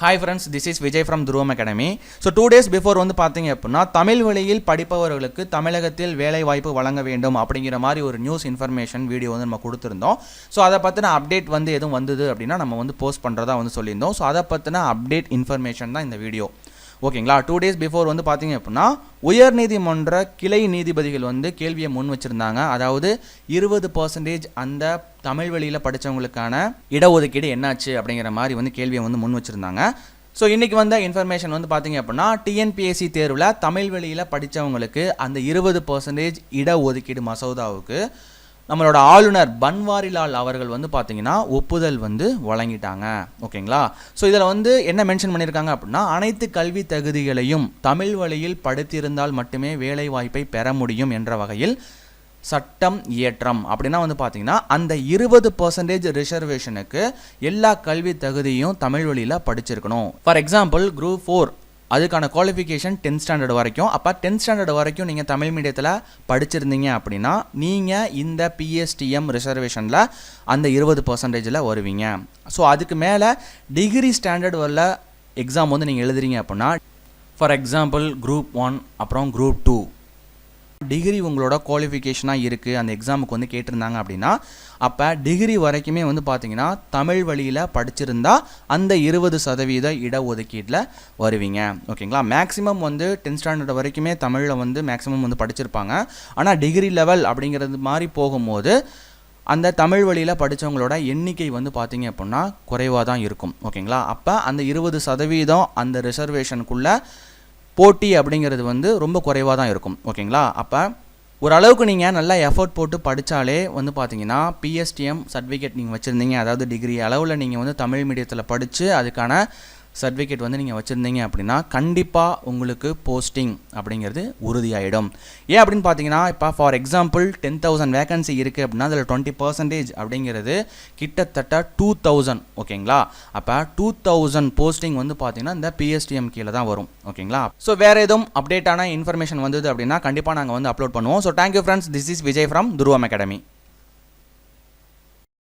Hi friends this is Vijay from Dhruvam academy so two days before வந்து பார்த்தீங்க அப்படின்னா தமிழ் வழியில் படிப்பவர்களுக்கு தமிழகத்தில் வேலை வாய்ப்பு வழங்க வேண்டும் அப்படிங்கிற மாதிரி ஒரு நியூஸ் இன்ஃபர்மேஷன் வீடியோ வந்து நம்ம கொடுத்துருந்தோம். ஸோ அதை பற்றின அப்டேட் வந்து எதுவும் வந்தது அப்படின்னா நம்ம வந்து போஸ்ட் பண்ணுறதா வந்து சொல்லியிருந்தோம். ஸோ அதை பற்றின அப்டேட் இன்ஃபர்மேஷன் தான் இந்த வீடியோ ஓகேங்களா? டூ டேஸ் பிஃபோர் வந்து பார்த்தீங்க அப்படின்னா உயர்நீதிமன்ற கிளை நீதிபதிகள் வந்து கேள்வியை முன் வச்சுருந்தாங்க. அதாவது இருபது பர்சன்டேஜ் அந்த தமிழ் வழியில் படித்தவங்களுக்கான இடஒதுக்கீடு என்னாச்சு அப்படிங்கிற மாதிரி வந்து கேள்வியை வந்து முன் வச்சுருந்தாங்க. ஸோ இன்றைக்கி வந்த இன்ஃபர்மேஷன் வந்து பார்த்தீங்க அப்படின்னா டிஎன்பிஎஸ்சி தேர்வில் தமிழ் வழியில் படித்தவங்களுக்கு அந்த இருபது பர்சன்டேஜ் இடஒதுக்கீடு மசோதாவுக்கு நம்மளோட ஆளுநர் பன்வாரிலால் அவர்கள் வந்து பார்த்தீங்கன்னா ஒப்புதல் வந்து வழங்கிட்டாங்க. ஓகேங்களா? ஸோ இதில் வந்து என்ன மென்ஷன் பண்ணியிருக்காங்க அப்படின்னா அனைத்து கல்வி தகுதிகளையும் தமிழ் வழியில் படித்திருந்தால் மட்டுமே வேலை வாய்ப்பை பெற முடியும் என்ற வகையில் சட்டம் இயற்றம். அப்படின்னா வந்து பார்த்தீங்கன்னா அந்த இருபது பர்சன்டேஜ் ரிசர்வேஷனுக்கு எல்லா கல்வி தகுதியும் தமிழ் வழியில் படிச்சிருக்கணும். ஃபார் எக்ஸாம்பிள் குரூப் ஃபோர் அதுக்கான குவாலிஃபிகேஷன் டென்த் ஸ்டாண்டர்ட் வரைக்கும். அப்போ டென்த் ஸ்டாண்டர்ட் வரைக்கும் நீங்கள் தமிழ் மீடியத்தில் படிச்சிருந்தீங்க அப்படின்னா நீங்கள் இந்த பிஎஸ்டிஎம் ரிசர்வேஷனில் அந்த இருபது பர்சன்டேஜில் வருவீங்க. ஸோ அதுக்கு மேலே டிகிரி ஸ்டாண்டர்ட் வரல எக்ஸாம் வந்து நீங்கள் எழுதுறீங்க அப்படின்னா ஃபார் எக்ஸாம்பிள் குரூப் ஒன் அப்புறம் குரூப் டூ டிகிரி உங்களோட குவாலிஃபிகேஷனாக இருக்குது அந்த எக்ஸாமுக்கு வந்து கேட்டிருந்தாங்க அப்படின்னா அப்போ டிகிரி வரைக்குமே வந்து பார்த்தீங்கன்னா தமிழ் வழியில் படிச்சிருந்தா அந்த இருபது சதவீத இடஒதுக்கீட்டில் வருவீங்க. ஓகேங்களா மேக்ஸிமம் வந்து டென்த் ஸ்டாண்டர்ட் வரைக்குமே தமிழில் வந்து மேக்ஸிமம் வந்து படிச்சிருப்பாங்க. ஆனால் டிகிரி லெவல் அப்படிங்கிறது மாதிரி போகும்போது அந்த தமிழ் வழியில் படித்தவங்களோட எண்ணிக்கை வந்து பார்த்தீங்க அப்படின்னா குறைவாக தான் இருக்கும் ஓகேங்களா அப்போ அந்த இருபது சதவீதம் அந்த ரிசர்வேஷனுக்குள்ளே போட்டி அப்படிங்கிறது வந்து ரொம்ப குறைவாக தான் இருக்கும். ஓகேங்களா? அப்போ ஓரளவுக்கு நீங்கள் நல்லா எஃபோர்ட் போட்டு படித்தாலே வந்து பார்த்தீங்கன்னா பிஎஸ்டிஎம் சர்டிஃபிகேட் நீங்கள் வச்சுருந்தீங்க. அதாவது டிகிரி அளவில் நீங்கள் வந்து தமிழ் மீடியத்தில் படித்து அதுக்கான சர்டிஃபிகேட் வந்து நீங்கள் வச்சுருந்தீங்க அப்படின்னா கண்டிப்பாக உங்களுக்கு போஸ்டிங் அப்படிங்கிறது உறுதியாயிடும். ஏன் அப்படின்னு பார்த்தீங்கன்னா இப்போ for example ten thousand vacancy இருக்குது அப்படின்னா அதில் டுவெண்ட்டி பர்சன்டேஜ் அப்படிங்கிறது கிட்டத்தட்ட டூ தௌசண்ட் ஓகேங்களா அப்போ டூ தௌசண்ட் போஸ்டிங் வந்து பார்த்தீங்கன்னா இந்த பிஎஸ்டிஎம் கீழே தான் வரும் ஓகேங்களா ஸோ வேறு எதுவும் அப்டேட்டான இன்ஃபர்மேஷன் வந்தது அப்படின்னா கண்டிப்பாக நாங்கள் வந்து அப்லோட் பண்ணுவோம். So thank you friends this is Vijay from Dhruvam academy